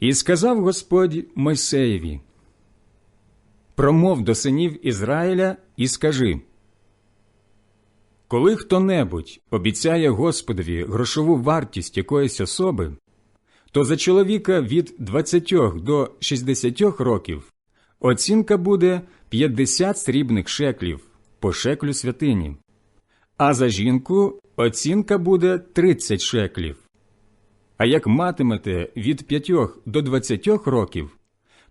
І сказав Господь Мойсеєві, промов до синів Ізраїля і скажи, коли хто-небудь обіцяє Господові грошову вартість якоїсь особи, то за чоловіка від 20 до 60 років оцінка буде 50 срібних шеклів по шеклю святині, а за жінку оцінка буде 30 шеклів. А як матимете від 5 до 20 років,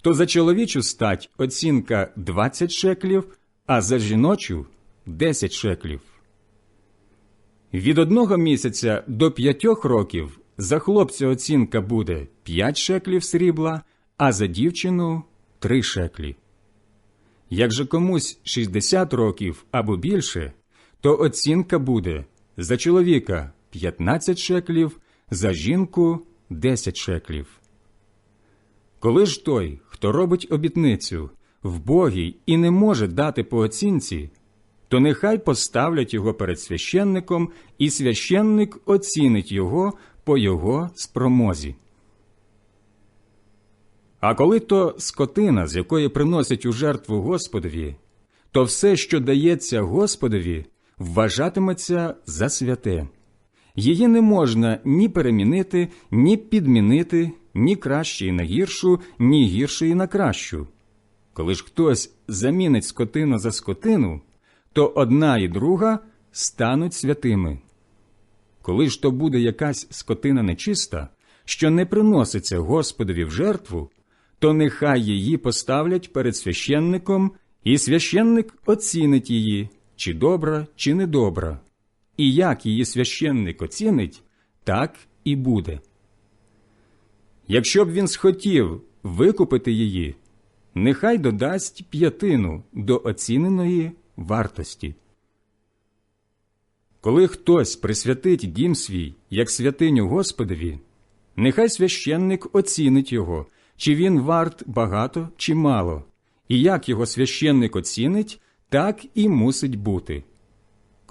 то за чоловічу стать оцінка 20 шеклів, а за жіночу 10 шеклів. Від одного місяця до п'ятьох років за хлопця оцінка буде 5 шеклів срібла, а за дівчину 3 шеклі. Як же комусь 60 років або більше, то оцінка буде за чоловіка 15 шеклів, за жінку 10 шеклів. Коли ж той, хто робить обітницю, вбогий і не може дати по оцінці, то нехай поставлять його перед священником, і священник оцінить його по його спромозі. А коли то скотина, з якої приносять у жертву Господові, то все, що дається Господові, вважатиметься за святе. Її не можна ні перемінити, ні підмінити, ні кращої на гіршу, ні гіршої на кращу. Коли ж хтось замінить скотину за скотину, то одна і друга стануть святими. Коли ж то буде якась скотина нечиста, що не приноситься Господові в жертву, то нехай її поставлять перед священником, і священник оцінить її, чи добра, чи недобра. І як її священник оцінить, так і буде. Якщо б він схотів викупити її, нехай додасть п'ятину до оціненої вартості. Коли хтось присвятить дім свій як святиню Господові, нехай священник оцінить його, чи він варт багато чи мало, і як його священник оцінить, так і мусить бути.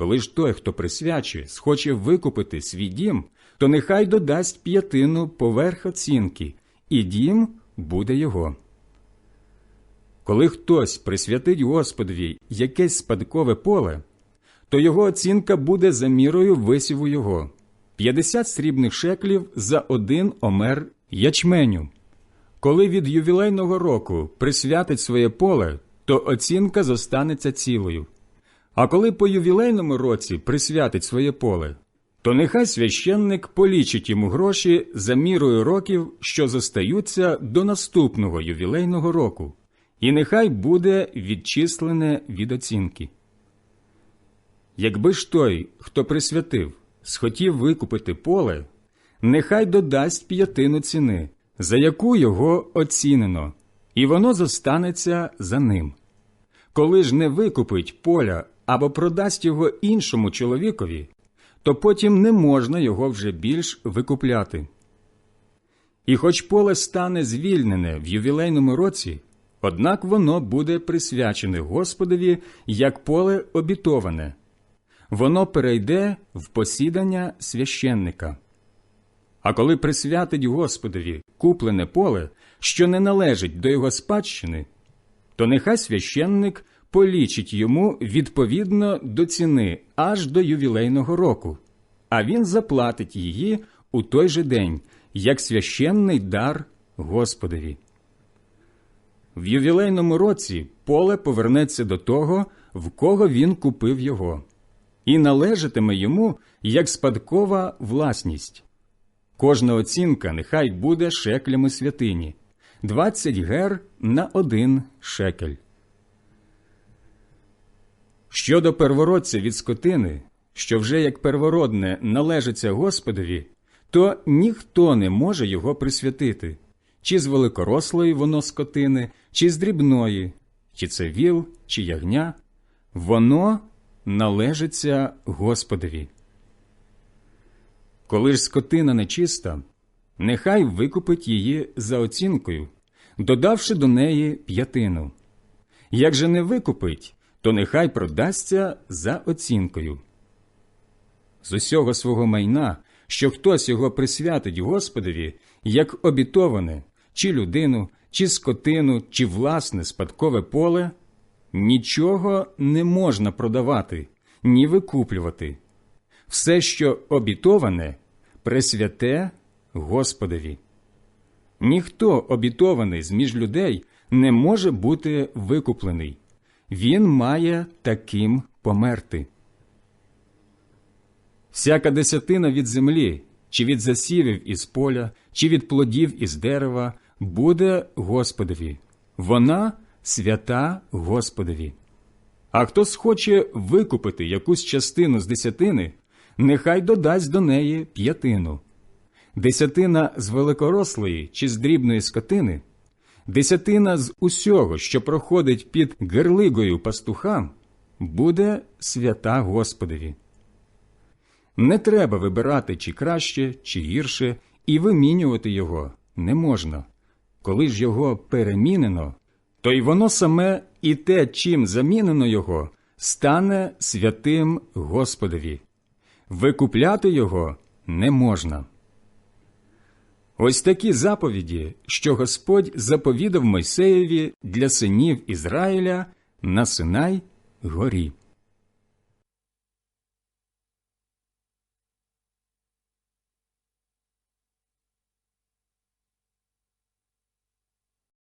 Коли ж той, хто присвячує, схоче викупити свій дім, то нехай додасть п'ятину поверх оцінки, і дім буде його. Коли хтось присвятить Господові якесь спадкове поле, то його оцінка буде за мірою висіву його 50 срібних шеклів за один омер ячменю. Коли від ювілейного року присвятить своє поле, то оцінка зостанеться цілою. А коли по ювілейному році присвятить своє поле, то нехай священник полічить йому гроші за мірою років, що зостаються до наступного ювілейного року, і нехай буде відчислене від оцінки. Якби ж той, хто присвятив, схотів викупити поле, нехай додасть п'ятину ціни, за яку його оцінено, і воно зостанеться за ним. Коли ж не викупить поля або продасть його іншому чоловікові, то потім не можна його вже більш викупляти. І хоч поле стане звільнене в ювілейному році, однак воно буде присвячене Господові як поле обітоване, воно перейде в посідання священника. А коли присвятить Господові куплене поле, що не належить до його спадщини, то нехай священник полічить йому відповідно до ціни аж до ювілейного року, а він заплатить її у той же день, як священний дар Господові. В ювілейному році поле повернеться до того, в кого він купив його, і належатиме йому як спадкова власність. Кожна оцінка нехай буде шеклями святині 20 гер на один шекель. Щодо первородця від скотини, що вже як первородне належиться Господові, то ніхто не може його присвятити, чи з великорослої воно скотини, чи з дрібної, чи це віл, чи ягня, воно належиться Господові. Коли ж скотина нечиста, нехай викупить її за оцінкою, додавши до неї п'ятину. Як же не викупить, то нехай продасться за оцінкою. З усього свого майна, що хтось його присвятить Господові, як обітоване, чи людину, чи скотину, чи власне спадкове поле, нічого не можна продавати, ні викуплювати. Все, що обітоване, пресвяте Господові. Ніхто обітований з між людей не може бути викуплений. Він має таким померти. Всяка десятина від землі, чи від засівів із поля, чи від плодів із дерева, буде Господові. Вона свята Господові. А хто схоче викупити якусь частину з десятини, нехай додасть до неї п'ятину. Десятина з великорослої чи з дрібної скотини, десятина з усього, що проходить під герлигою пастухам, буде свята Господові. Не треба вибирати чи краще, чи гірше, і вимінювати його не можна. Коли ж його перемінено, то й воно саме і те, чим замінено його, стане святим Господові. Викупляти його не можна. Ось такі заповіді, що Господь заповідав Мойсеєві для синів Ізраїля на Синай горі.